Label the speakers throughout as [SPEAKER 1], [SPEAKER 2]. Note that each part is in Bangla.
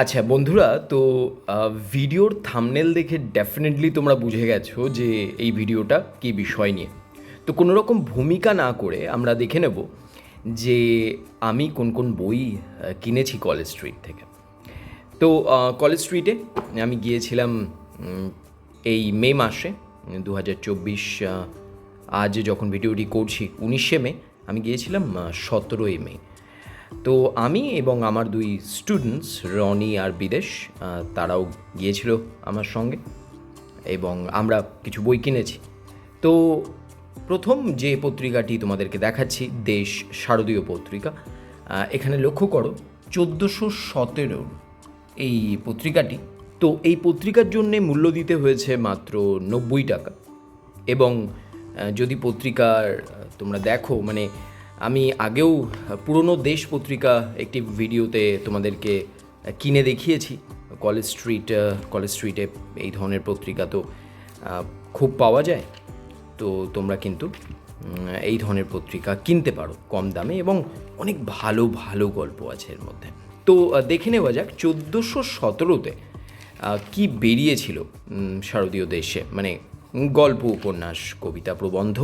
[SPEAKER 1] আচ্ছা বন্ধুরা, তো ভিডিওর থামনেল দেখে ডেফিনেটলি তোমরা বুঝে গেছো যে এই ভিডিওটা কী বিষয় নিয়ে। তো কোনো রকম ভূমিকা না করে আমরা দেখে নেব যে আমি কোন কোন বই কিনেছি কলেজ স্ট্রিট থেকে। তো কলেজ স্ট্রিটে আমি গিয়েছিলাম এই মে মাসে দু হাজার চব্বিশ আজ যখন ভিডিওটি করছি, উনিশে মে, আমি গিয়েছিলাম সতেরোই মে। তো আমি এবং আমার দুই স্টুডেন্টস রনি আর বিদেশ তারাও গিয়েছিল আমার সঙ্গে এবং আমরা কিছু বই কিনেছি। তো প্রথম যে পত্রিকাটি তোমাদেরকে দেখাচ্ছি, দেশ শারদীয় পত্রিকা এখানে লক্ষ্য করো, চোদ্দোশো সতেরোর এই পত্রিকাটি। তো এই পত্রিকার জন্যে মূল্য দিতে হয়েছে মাত্র নব্বই টাকা এবং যদি পত্রিকার তোমরা দেখো মানে আমি আগেও পুরনো দেশ পত্রিকা একটি ভিডিওতে তোমাদেরকে কিনে দেখিয়েছি। কলেজ স্ট্রিট কলেজ স্ট্রিটে এই ধরনের পত্রিকা তো খুব পাওয়া যায়। তো তোমরা কিন্তু এই ধরনের পত্রিকা কিনতে পারো কম দামে এবং অনেক ভালো ভালো গল্প আছে এর মধ্যে। তো দেখে নেওয়া যাক চোদ্দোশো সতেরোতে কী বেরিয়েছিল শারদীয় দেশে। মানে গল্প, উপন্যাস, কবিতা প্রবন্ধ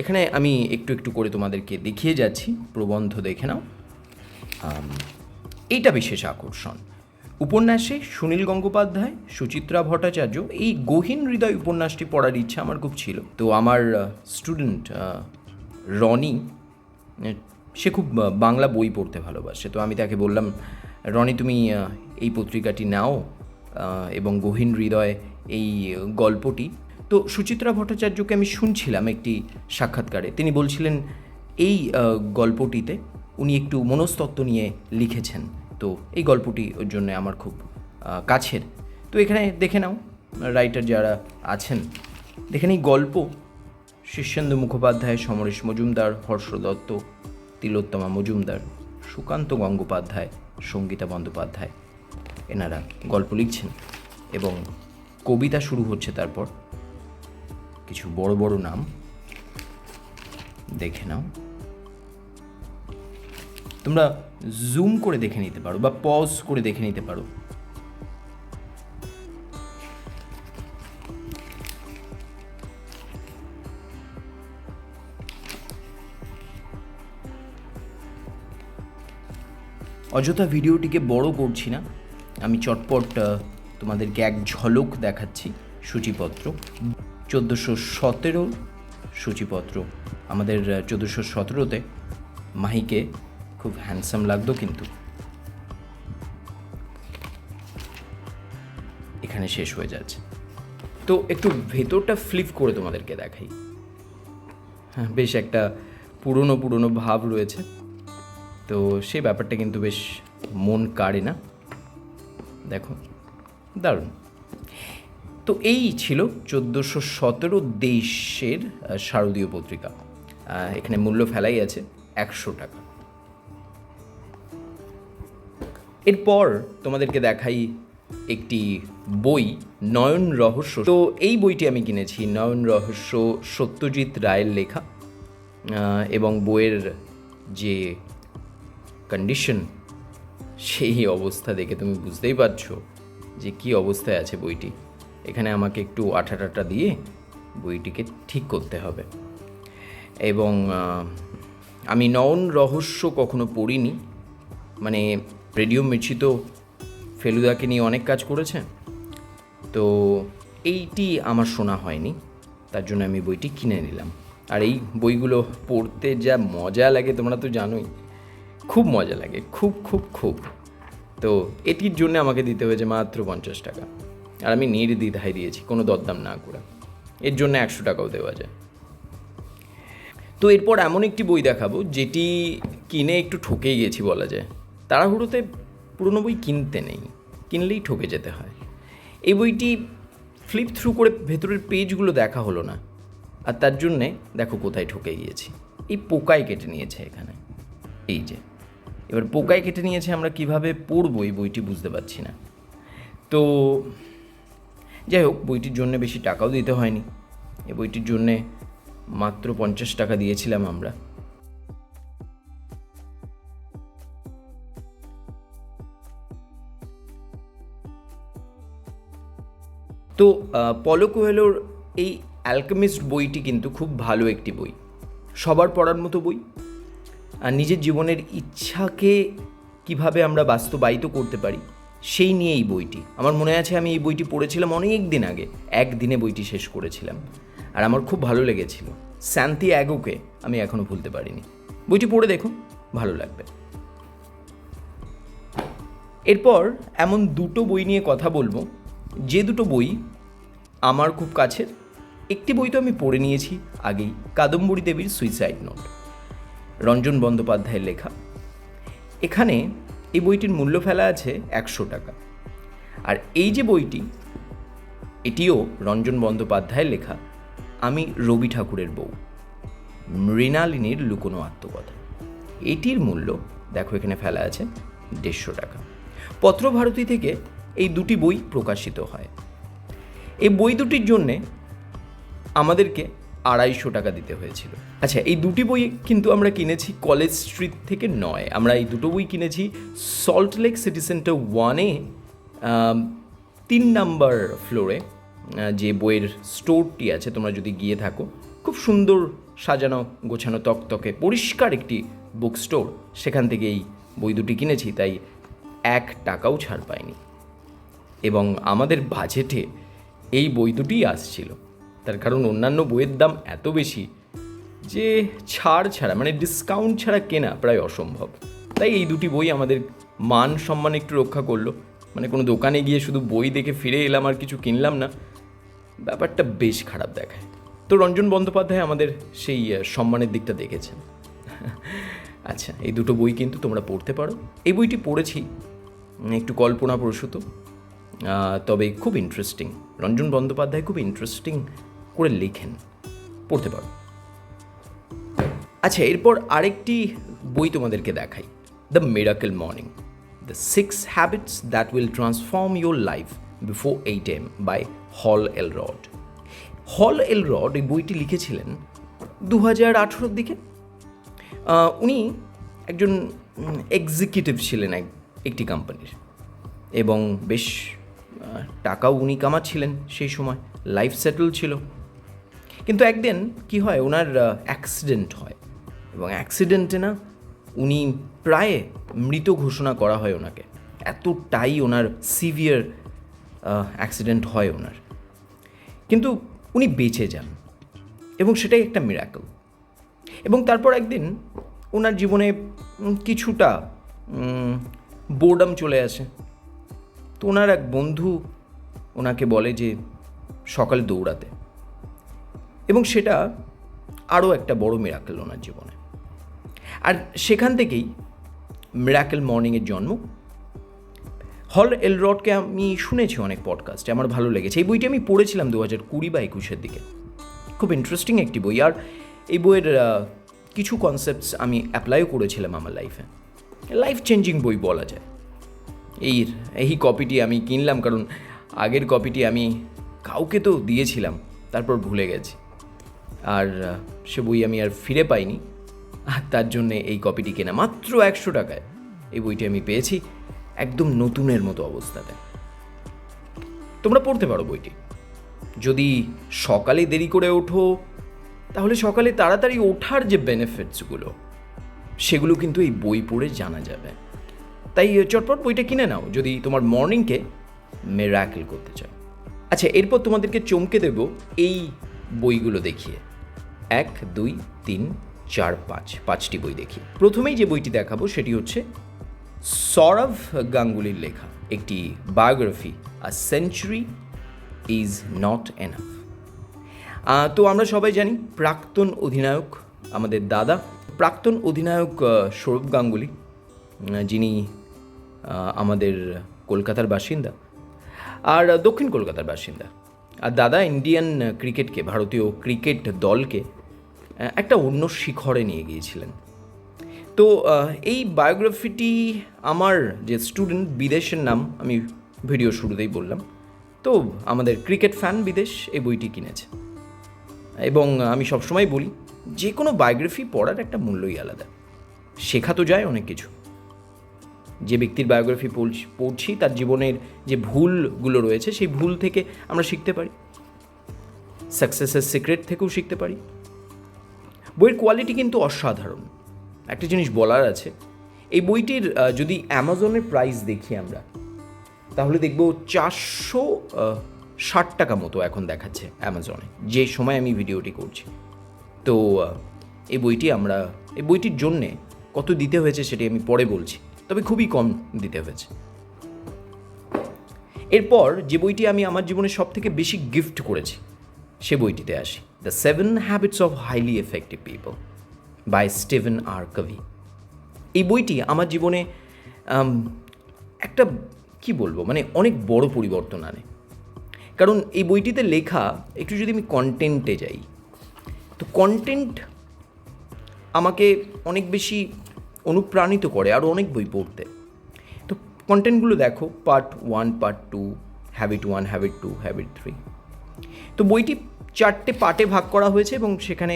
[SPEAKER 1] এখানে আমি একটু একটু করে তোমাদেরকে দেখিয়ে যাচ্ছি। প্রবন্ধ দেখে নাও। এইটা বিশেষ আকর্ষণ। উপন্যাসে সুনীল গঙ্গোপাধ্যায়, সুচিত্রা ভট্টাচার্য, এই গহীন হৃদয় উপন্যাসটি পড়ার ইচ্ছা আমার খুব ছিল। তো আমার স্টুডেন্ট রনি সে খুব বাংলা বই পড়তে ভালোবাসে। তো আমি তাকে বললাম, রনি, তুমি এই পত্রিকাটি নাও এবং গহীন হৃদয় এই গল্পটি তো সুচিত্রা ভট্টাচার্যকে আমি শুনছিলাম একটি সাক্ষাৎকারে। তিনি বলছিলেন, এই গল্পটিতে উনি একটু মনস্তত্ত্ব নিয়ে লিখেছেন। তো এই গল্পটি ওর জন্য আমার খুব কাছের। তো এখানে দেখে নাও, রাইটার যারা আছেন দেখেন এই গল্প। শীর্ষেন্দু মুখোপাধ্যায়, সমরেশ মজুমদার হর্ষ দত্ত তিলোত্তমা মজুমদার, সুকান্ত গঙ্গোপাধ্যায়, সঙ্গীতা বন্দ্যোপাধ্যায়। এনারা গল্প লিখছেন এবং কবিতা শুরু হচ্ছে তারপর। কিছু বড় বড় নাম। দেখে নাও। তোমরা জুম করে দেখে নিতে পারো বা পজ করে দেখে নিতে পারো। অযথা ভিডিওটিকে বড় করছি না। আমি চটপট তোমাদেরকে এক ঝলক দেখাচ্ছি, সূচিপত্র। চোদ্দোশো সতেরো সূচিপত্র। আমাদের চোদ্দোশো সতেরোতে মাহিকে খুব হ্যান্ডসাম লাগতো কিন্তু। এখানে শেষ হয়ে যাচ্ছে। তো একটু ভেতরটা ফ্লিপ করে তোমাদেরকে দেখাই। হ্যাঁ বেশ একটা পুরনো পুরনো ভাব রয়েছে। তো সে ব্যাপারটা কিন্তু বেশ মন কাড়ে না। দেখো, দারুণ। তো এই ছিল চোদ্দোশো সতেরো দেশের শারদীয় পত্রিকা। এখানে মূল্য ফেলাই আছে একশো টাকা। এরপর তোমাদেরকে দেখাই একটি বই, নয়ন রহস্য। তো এই বইটি আমি কিনেছি, নয়ন রহস্য সত্যজিৎ রায়ের লেখা। এবং বইয়ের যে কন্ডিশন সেই অবস্থা দেখে তুমি বুঝতেই পারছ যে কি অবস্থায় আছে বইটি। এখানে আমাকে একটু আঠা টাটা দিয়ে বইটিকে ঠিক করতে হবে। এবং আমি নয়ন রহস্য কখনো পড়িনি। মানে রেডিও মির্চি তো ফেলুদাকে নিয়ে অনেক কাজ করেছে। তো, এইটি আমার শোনা হয়নি। তার জন্য আমি বইটি কিনে নিলাম। আর এই বইগুলো পড়তে যা মজা লাগে, তোমরা তো জানোই। খুব মজা লাগে, খুব খুব খুব। তো, এটির জন্য আমাকে দিতে হয়েছে মাত্র পঞ্চাশ টাকা। আর আমি নির্দ্বিধায় দিয়েছি, কোনো দরদাম না করে। এর জন্য একশো টাকাও দেওয়া যায়। তো এরপর এমন একটি বই দেখাবো, যেটি কিনে একটু ঠকে গিয়েছি বলা যায়। তাড়াহুড়োতে পুরনো বই কিনতে নেই, কিনলেই ঠকে যেতে হয়। এই বইটি ফ্লিপ থ্রু করে ভেতরের পেজগুলো দেখা হলো না, আর তার জন্যে দেখো কোথায় ঠকে গিয়েছি। এই পোকায় কেটে নিয়েছে এখানে। এই যে, এবার পোকায় কেটে নিয়েছে আমরা কীভাবে পড়ব এই বইটি বুঝতে পারছি না। তো যাই হোক, বইটির জন্য বেশি টাকাও দিতে হয়নি। এই বইটির জন্যে মাত্র পঞ্চাশ টাকা দিয়েছিলাম আমরা। তো পলো কোহেলোর এই অ্যালকেমিস্ট বইটি কিন্তু খুব ভালো একটি বই। সবার পড়ার মতো বই। আর নিজের জীবনের ইচ্ছাকে কীভাবে আমরা বাস্তবায়িত করতে পারি সেই নিয়ে এই বইটি। আমার মনে আছে আমি এই বইটি পড়েছিলাম অনেক দিন আগে। একদিনে বইটি শেষ করেছিলাম। আর আমার খুব ভালো লেগেছিল। শান্তি অ্যাগোকে আমি এখনও ভুলতে পারিনি। বইটি পড়ে দেখুন, ভালো লাগবে। এরপর এমন দুটো বই নিয়ে কথা বলব। যে দুটো বই আমার খুব কাছের, একটি বই তো আমি পড়ে নিয়েছি আগেই, কাদম্বরী দেবীর সুইসাইড নোট রঞ্জন বন্দ্যোপাধ্যায়ের লেখা। এখানে এই বইটির মূল্য ফেলা আছে একশো টাকা। আর এই যে বইটি, এটিও রঞ্জন বন্দ্যোপাধ্যায়ের লেখা, আমি রবি ঠাকুরের বউ। মৃণালিনীর লুকোনো আত্মকথা। এটির মূল্য, দেখো এখানে ফেলা আছে, দেড়শো টাকা। পত্রভারতী থেকে এই দুটি বই প্রকাশিত হয়। এই বই দুটির জন্যে আমাদেরকে আড়াইশো টাকা দিতে হয়েছিল। আচ্ছা এই দুটি বই কিন্তু আমরা কিনেছি কলেজ স্ট্রিট থেকে নয়। আমরা এই দুটো বই কিনেছি সল্ট লেক সিটি সেন্টার ওয়ানে তিন নাম্বার ফ্লোরে যে বইয়ের স্টোরটি আছে, তোমরা যদি গিয়ে থাকো, খুব সুন্দর সাজানো, গোছানো, তকতকে পরিষ্কার একটি বুক স্টোর সেখান থেকে এই বই দুটি কিনেছি, তাই এক টাকাও ছাড় পাইনি। এবং আমাদের বাজেটে এই বই দুটিই আসছিল। তার কারণ অন্যান্য বইয়ের দাম এত বেশি যে ছাড় ছাড়া মানে ডিসকাউন্ট ছাড়া কেনা প্রায় অসম্ভব। তাই এই দুটি বই আমাদের মান সম্মান একটু রক্ষা করল। মানে কোনো দোকানে গিয়ে শুধু বই দেখে ফিরে এলাম আর কিছু কিনলাম না, ব্যাপারটা বেশ খারাপ দেখায়। তো রঞ্জন বন্দ্যোপাধ্যায় আমাদের সেই সম্মানের দিকটা দেখেছেন। আচ্ছা এই দুটো বই কিন্তু তোমরা পড়তে পারো। এই বইটি পড়েছি একটু কল্পনা প্রসূত তবে খুব ইন্টারেস্টিং রঞ্জন বন্দ্যোপাধ্যায় খুব ইন্টারেস্টিং করে লেখেন। পড়তে পারো। আচ্ছা এরপর আরেকটি বই তোমাদেরকে দেখাই। The miracle morning the six habits that will transform your life before eight AM by Hal Elrod হল এল রড এই বইটি লিখেছিলেন দু হাজার আঠেরোর দিকে। উনি একজন এক্সিকিউটিভ ছিলেন এক, একটি কোম্পানির এবং বেশ টাকাও উনি কামাচ্ছিলেন সেই সময়। লাইফ সেটেল ছিল। কিন্তু একদিন কি হয়, ওনার অ্যাক্সিডেন্ট হয়। এবং অ্যাক্সিডেন্টে না, উনি প্রায় মৃত ঘোষণা করা হয় ওনাকে। এতটাই ওনার সিভিয়ার অ্যাক্সিডেন্ট হয় ওনার। কিন্তু উনি বেঁচে যান। এবং সেটাই একটা মিরাকল এবং তারপর একদিন ওনার জীবনে কিছুটা বোর্ডাম চলে আসে। তো ওনার এক বন্ধু ওনাকে বলে যে, সকালে দৌড়াতে। এবং সেটা আরও একটা বড় মিরাকেল ওনার জীবনে। আর সেখান থেকেই মিরাকেল মর্নিংয়ের জন্ম। হল এল রডকে আমি শুনেছি অনেক পডকাস্টে আমার ভালো লেগেছে। এই বইটি আমি পড়েছিলাম দু হাজার কুড়ি বা একুশের দিকে। খুব ইন্টারেস্টিং একটি বই। আর এই বইয়ের কিছু কনসেপ্টস আমি অ্যাপ্লাইও করেছিলাম আমার লাইফে লাইফ চেঞ্জিং বই বলা যায়। এই এই কপিটি আমি কিনলাম কারণ আগের কপিটি আমি কাউকে তো দিয়েছিলাম, তারপর ভুলে গেছি। আর সে বই আমি আর ফিরে পাইনি। আর তার জন্যে এই কপিটি কেনা মাত্র একশো টাকায়। এই বইটি আমি পেয়েছি একদম নতুনের মতো অবস্থাতে। তোমরা পড়তে পারো বইটি। যদি সকালে দেরি করে ওঠো, তাহলে সকালে তাড়াতাড়ি ওঠার যে বেনিফিটসগুলো সেগুলো কিন্তু এই বই পড়ে জানা যাবে। তাই চটপট বইটা কিনে নাও, যদি তোমার মর্নিংকে মেরাকেল করতে চাও। আচ্ছা এরপর তোমাদেরকে চমকে দেব এই বইগুলো দেখিয়ে। এক, দুই, তিন, চার, পাঁচ, পাঁচটি বই দেখি। প্রথমেই যে বইটি দেখাবো সেটি হচ্ছে সৌরভ গাঙ্গুলির লেখা, একটি biography a century is not enough তো আমরা সবাই জানি প্রাক্তন অধিনায়ক আমাদের দাদা, প্রাক্তন অধিনায়ক সৌরভ গাঙ্গুলি যিনি আমাদের কলকাতার বাসিন্দা, আর দক্ষিণ কলকাতার বাসিন্দা। আর দাদা ইন্ডিয়ান ক্রিকেটকে, ভারতীয় ক্রিকেট দলকে একটা অন্য শিখরে নিয়ে গিয়েছিলেন। তো এই বায়োগ্রাফিটি আমার যে স্টুডেন্ট, বিদেশের নাম আমি ভিডিও শুরুতেই বললাম, তো আমাদের ক্রিকেট ফ্যান বিদেশ এই বইটি কিনেছে। এবং আমি সবসময় বলি, যে কোনো বায়োগ্রাফি পড়ার একটা মূল্যই আলাদা। শেখা তো যায় অনেক কিছু। যে ব্যক্তির বায়োগ্রাফি পড়ছি পড়ছি, তার জীবনের যে ভুলগুলো রয়েছে, সেই ভুল থেকে আমরা শিখতে পারি। সাকসেসের সিক্রেট থেকেও শিখতে পারি। বইয়ের কোয়ালিটি কিন্তু অসাধারণ। একটা জিনিস বলার আছে, এই বইটির যদি অ্যামাজনের প্রাইস দেখি আমরা, তাহলে দেখব চারশো ষাট টাকা মতো এখন দেখাচ্ছে অ্যামাজনে যে সময় আমি ভিডিওটি করছি। তো এই বইটি আমরা, এই বইটির জন্যে কত দিতে হয়েছে সেটি আমি পরে বলছি, তবে খুবই কম দিতে হয়েছে। এরপর যে বইটি আমি আমার জীবনে সব থেকে বেশি গিফট করেছি, সে বইটিতে আসি। The seven habits of highly effective people by Stephen R Covey এই বইটি আমার জীবনে একটা, কি বলব মানে অনেক বড় পরিবর্তন আনে। কারণ এই বইটিতে লেখা, একটু যদি আমি কন্টেন্টে যাই, তো কন্টেন্ট আমাকে অনেক বেশি অনুপ্রাণিত করে আরও অনেক বই পড়তে। তো কন্টেন্টগুলো দেখো part one part two habit one habit two habit three তো বইটি চারটে পার্টে ভাগ করা হয়েছে এবং সেখানে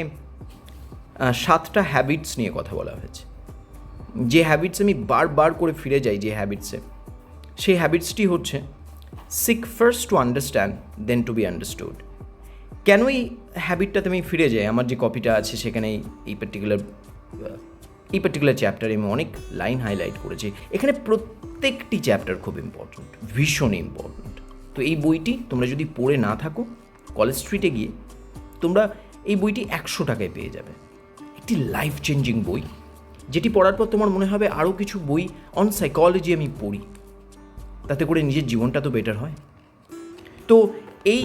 [SPEAKER 1] সাতটা হ্যাবিটস নিয়ে কথা বলা হয়েছে। যে হ্যাবিটস আমি বারবার করে ফিরে যাই, যে হ্যাবিটসে সেই হ্যাবিটসটি হচ্ছে seek first to understand then to be understood কেন এই হ্যাবিটটাতে আমি ফিরে যাই? আমার যে কপিটা আছে, সেখানে এই- পার্টিকুলার এই পার্টিকুলার চ্যাপ্টারে আমি অনেক লাইন হাইলাইট করেছি। এখানে প্রত্যেকটি চ্যাপ্টার খুব ইম্পর্ট্যান্ট ভীষণ ইম্পর্ট্যান্ট তো এই বইটি তোমরা যদি পড়ে না থাকো কলেজ স্ট্রিটে গিয়ে তোমরা এই বইটি একশো টাকায় পেয়ে যাবে। একটি লাইফ চেঞ্জিং বই, যেটি পড়ার পর তোমার মনে হবে আরও কিছু বই অন সাইকোলজি আমি পড়ি। তাতে করে নিজের জীবনটা তো বেটার হয়। তো এই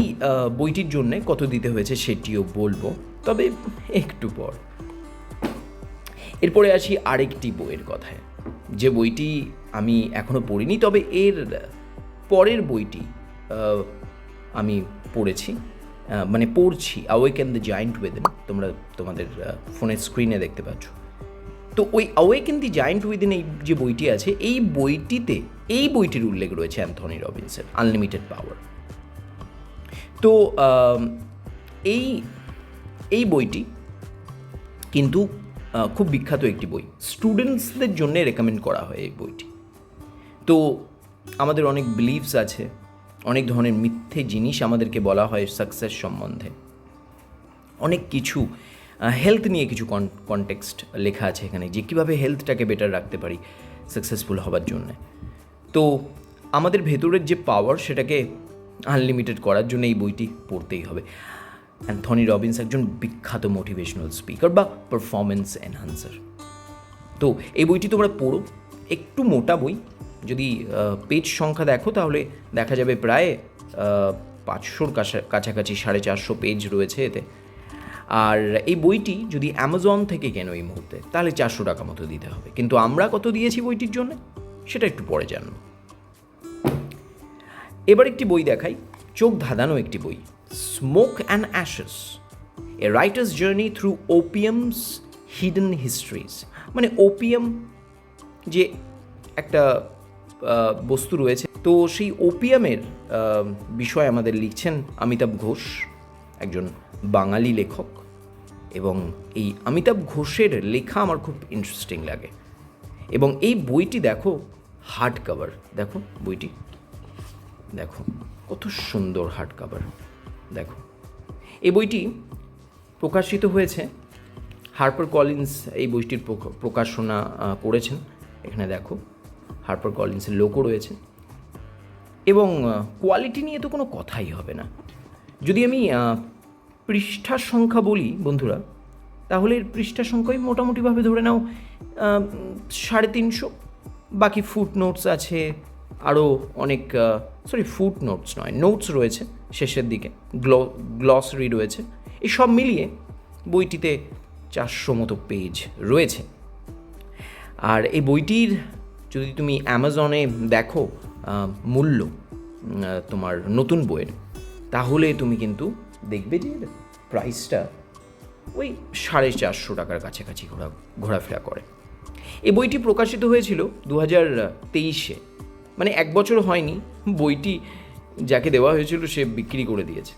[SPEAKER 1] বইটির জন্যে কত দিতে হয়েছে সেটিও বলব, তবে একটু পর। এরপরে আসি আরেকটি বইয়ের কথায়। যে বইটি আমি এখনও পড়িনি, তবে এর পরের বইটি আমি পড়েছি। মানে পড়ছি অ্যান্ড দ্য জায়েন্ট উইদিন তোমরা তোমাদের ফোনের স্ক্রিনে দেখতে পাচ্ছ। তো ওই awake in the giant within এই যে বইটি আছে, এই বইটিতে, এই বইটির উল্লেখ রয়েছে অ্যান্থনি রবিনসের আনলিমিটেড পাওয়ার তো এই এই বইটি কিন্তু খুব বিখ্যাত একটি বই। স্টুডেন্টসদের জন্য রেকমেন্ড করা হয় এই বইটি। তো, আমাদের অনেক বিলিভস আছে। অনেক ধরনের মিথ্যে জিনিস আমাদেরকে বলা হয় সাকসেস সম্বন্ধে। অনেক কিছু হেলথ নিয়ে কিছু কন কনটেক্সট লেখা আছে এখানে যে কীভাবে হেলথটাকে বেটার রাখতে পারি সাকসেসফুল হবার জন্য। তো আমাদের ভেতরের যে পাওয়ার সেটাকে আনলিমিটেড করার জন্য এই বইটি পড়তেই হবে। অ্যান্থনি রবিন্স একজন বিখ্যাত মোটিভেশনাল স্পিকার বা পারফরমেন্স এনহান্সার তো এই বইটি তোমরা পড়ো, একটু মোটা বই যদি পেজ সংখ্যা দেখো তাহলে দেখা যাবে প্রায় পাঁচশোর কাছাকাছি সাড়ে চারশো পেজ রয়েছে এতে। আর এই বইটি যদি অ্যামাজন থেকে কেনো এই মুহূর্তে? তাহলে চারশো টাকা মতো দিতে হবে। কিন্তু আমরা কত দিয়েছি বইটির জন্য? সেটা একটু পরে জানব। এবার একটি বই দেখাই। চোখ ধাঁধানো একটি বই। Smoke and ashes a writer's journey through opium's hidden histories মানে ওপিয়াম যে একটা বস্তু রয়েছে। তো সেই ওপিয়ামের বিষয়ে আমাদের লিখছেন অমিতাভ ঘোষ, একজন বাঙালি লেখক। এবং এই অমিতাভ ঘোষের লেখা আমার খুব ইন্টারেস্টিং লাগে। এবং এই বইটি দেখো হার্ড কভার দেখো বইটি। দেখো, কত সুন্দর হার্ড কভার দেখো, এই বইটি প্রকাশিত হয়েছে, হার্পার কলিন্স এই বইটির প্রকাশনা করেছেন। এখানে দেখো হার্পার কলিন্সের লোকও রয়েছে। এবং কোয়ালিটি নিয়ে তো কোনো কথাই হবে না। যদি আমি পৃষ্ঠার সংখ্যা বলি, বন্ধুরা, তাহলে এর পৃষ্ঠা সংখ্যাই মোটামুটিভাবে ধরে নাও সাড়ে তিনশো। বাকি ফুট নোটস আছে, আরও অনেক সরি ফুট নোটস নয় নোটস রয়েছে শেষের দিকে গ্লো গ্লসরি রয়েছে। এই সব মিলিয়ে বইটিতে চারশো মতো পেজ রয়েছে। আর এই বইটির যদি তুমি অ্যামাজনে দেখো মূল্য তোমার নতুন বইয়ের, তাহলে তুমি কিন্তু দেখবে যে প্রাইসটা ওই সাড়ে চারশো টাকার কাছাকাছি ঘোরা, ঘোরাফেরা করে। এই বইটি প্রকাশিত হয়েছিল দু হাজার তেইশে। মানে এক বছর হয়নি, বইটি যাকে দেওয়া হয়েছিল সে বিক্রি করে দিয়েছে।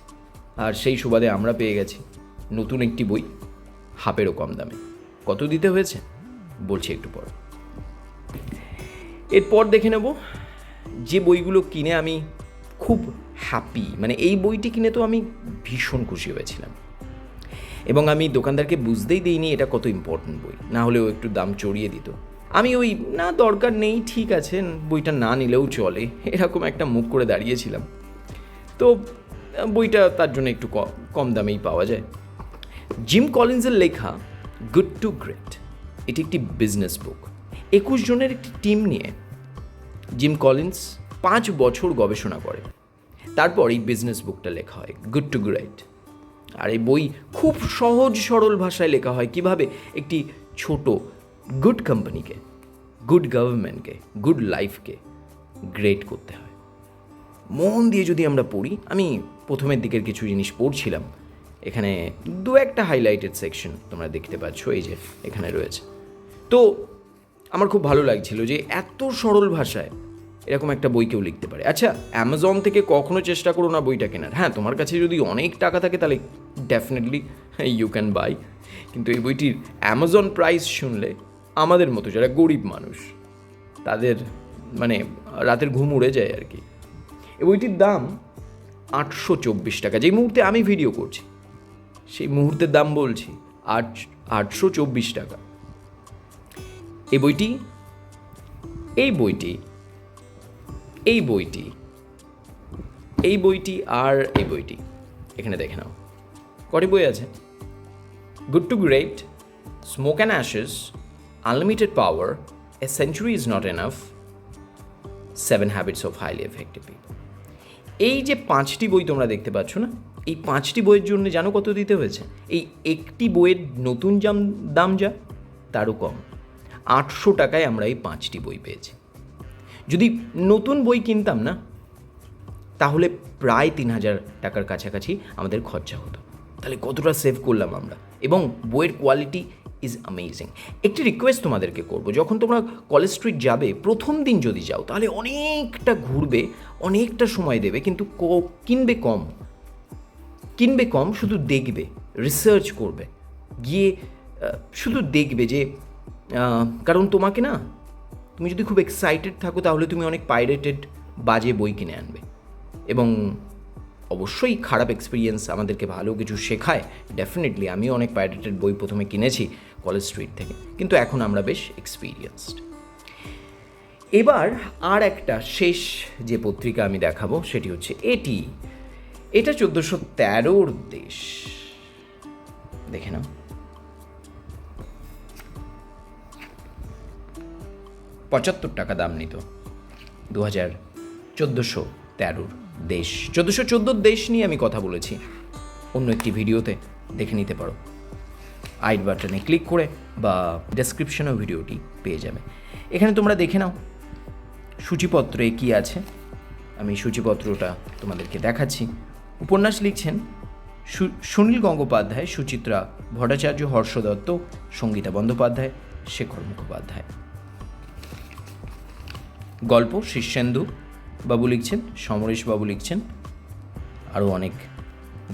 [SPEAKER 1] আর সেই সুবাদে আমরা পেয়ে গেছি নতুন একটি বই হাফেরও কম দামে। কত দিতে হয়েছে? বলছি একটু পর। এরপর দেখে নেব যে বইগুলো কিনে আমি খুব হ্যাপি মানে এই বইটি কিনে তো আমি ভীষণ খুশি হয়েছিলাম। এবং আমি দোকানদারকে বুঝতেই দিইনি এটা কত ইম্পর্ট্যান্ট বই, না হলেও একটু দাম চড়িয়ে দিত। আমি ওই, না, দরকার নেই, ঠিক আছে, বইটা না নিলেও চলে। এরকম একটা মুখ করে দাঁড়িয়েছিলাম। তো, বইটা তার জন্য একটু কম দামেই পাওয়া যায়। জিম কলিন্সের লেখা, গুড টু গ্রেট এটি একটি বিজনেস বুক একুশ জনের একটি টিম নিয়ে জিম কলিন্স পাঁচ বছর গবেষণা করে। তারপর এই বিজনেস বুকটা লেখা হয় গুড টু গ্রেট আর এই বই খুব সহজ সরল ভাষায় লেখা হয় কীভাবে একটি ছোট গুড কোম্পানিকে গুড গভর্নমেন্টকে গুড লাইফকে গ্রেট করতে হয়। মন দিয়ে যদি আমরা পড়ি, আমি প্রথমের দিকের কিছু জিনিস পড়ছিলাম। এখানে দু একটা হাইলাইটেড সেকশন তোমরা দেখতে পাচ্ছ, এই যে এখানে রয়েছে। তো আমার খুব ভালো লাগছিল যে এত সরল ভাষায় এরকম একটা বই কেউ লিখতে পারে। আচ্ছা অ্যামাজন থেকে কখনো চেষ্টা করো না বইটা কেনার? হ্যাঁ তোমার কাছে যদি অনেক টাকা থাকে তাহলে ডেফিনেটলি ইউ ক্যান বাই কিন্তু এই বইটির অ্যামাজন প্রাইস শুনলে আমাদের মতো যারা গরিব মানুষ, তাদের মানে রাতের ঘুম উড়ে যায় আর কি। এই বইটির দাম আটশো চব্বিশ টাকা। যেই মুহূর্তে আমি ভিডিও করছি, সেই মুহূর্তের দাম বলছি আট, আটশো চব্বিশ টাকা। এই বইটি? এই বইটি। এই বইটি। এই বইটি আর এই বইটি। এখানে দেখে নাও। কটি বই আছে? Good to great smoke and ashes unlimited power a century is not enough seven habits of highly effective people এই যে পাঁচটি বই তোমরা দেখতে পাচ্ছ না, এই পাঁচটি বইয়ের জন্য জানো কত দিতে হয়েছে? এই একটি বইয়ের নতুন দাম যা, তারও কম। আটশো টাকায় আমরা এই পাঁচটি বই পেয়েছি। যদি নতুন বই কিনতাম না, তাহলে প্রায় তিন হাজার টাকার কাছাকাছি আমাদের খরচা হতো। তাহলে কতটা সেভ করলাম আমরা? এবং বইয়ের কোয়ালিটি ইজ অ্যামেজিং একটি রিকোয়েস্ট তোমাদেরকে করব, যখন তোমরা কলেজ স্ট্রিট যাবে, প্রথম দিন যদি যাও, তাহলে অনেকটা ঘুরবে, অনেকটা সময় দেবে, কিন্তু কিনবে কম। কিনবে কম, শুধু দেখবে রিসার্চ করবে। গিয়ে শুধু দেখবে যে কারণ তোমাকে না, তুমি যদি খুব এক্সাইটেড থাকো, তাহলে তুমি অনেক পাইরেটেড বাজে বই কিনে আনবে। এবং অবশ্যই খারাপ এক্সপিরিয়েন্স আমাদেরকে ভালো কিছু শেখায়। ডেফিনেটলি আমিও অনেক পাইরেটেড বই প্রথমে কিনেছি কলেজ স্ট্রিট থেকে। কিন্তু এখন আমরা বেশ এক্সপিরিয়েন্সড এবার আর একটা শেষ যে পত্রিকা আমি দেখাবো, সেটি হচ্ছে এটি। এটা চোদ্দোশো তেরোর দেশ। দেখে নাও। পঁচাত্তর টাকা দাম নিত। দু হাজার চোদ্দোশো তেরোর দেশ। চোদ্দোশো চোদ্দোর দেশ নিয়ে আমি কথা বলেছি। অন্য একটি ভিডিওতে দেখে নিতে পারো। আইট বাটনে ক্লিক করে বা ডেসক্রিপশনেও ভিডিওটি পেয়ে যাবে। এখানে তোমরা দেখে নাও সূচিপত্রে কি আছে। আমি সূচিপত্রটা তোমাদেরকে দেখাচ্ছি। উপন্যাস লিখছেন সুনীল গঙ্গোপাধ্যায়, সুচিত্রা ভট্টাচার্য হর্ষ দত্ত সঙ্গীতা বন্দ্যোপাধ্যায়, শেখর মুখোপাধ্যায়। গল্প শীর্ষেন্দু বাবু লিখছেন, সমরেশ বাবু লিখছেন, আরও অনেক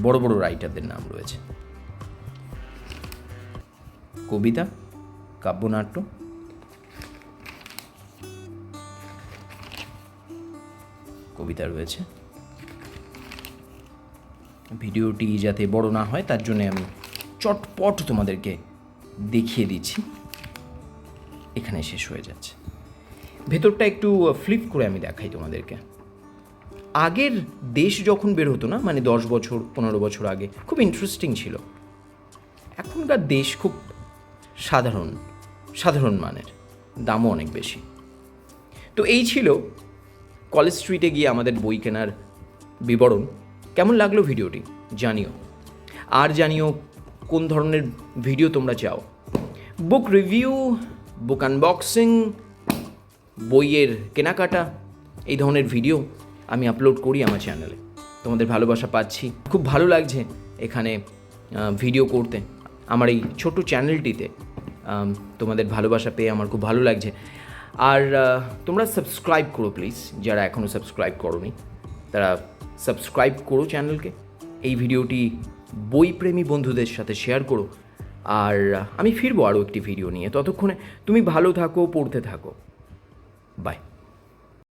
[SPEAKER 1] বড় বড় রাইটারদের নাম রয়েছে। কবিতা, কাব্যনাট্য। কবিতা রয়েছে। ভিডিওটি যাতে বড় না হয়, তার জন্য আমি চটপট তোমাদেরকে দেখিয়ে দিচ্ছি। এখানে শেষ হয়ে যাচ্ছে। ভেতরটা একটু ফ্লিপ করে আমি দেখাই তোমাদেরকে। আগের দেশ যখন বের হতো না মানে দশ বছর, পনেরো বছর আগে, খুব ইন্টারেস্টিং ছিল। এখনকার দেশ খুব সাধারণ সাধারণ মানের, দামও অনেক বেশি। তো এই ছিল কলেজ স্ট্রিটে গিয়ে আমাদের বই কেনার বিবরণ। কেমন লাগল ভিডিওটি? জানিও। আর জানিও কোন ধরনের ভিডিও তোমরা চাও। বুক রিভিউ বুক আনবক্সিং বইয়ের কেনাকাটা, এই ধরনের ভিডিও আমি আপলোড করি আমার চ্যানেলে তোমাদের ভালোবাসা পাচ্ছি। খুব ভালো লাগছে এখানে ভিডিও করতে। আমার এই ছোট চ্যানেলটিতে তোমাদের ভালোবাসা পেয়ে আমার খুব ভালো লাগছে। আর তোমরা সাবস্ক্রাইব করো প্লিজ যারা এখনও সাবস্ক্রাইব করোনি। তারা সাবস্ক্রাইব করো চ্যানেলকে এই ভিডিওটি বইপ্রেমী বন্ধুদের সাথে শেয়ার করো। আর, আমি ফিরবো আরও একটি ভিডিও নিয়ে। ততক্ষণে তুমি ভালো থাকো, পড়তে থাকো। বাই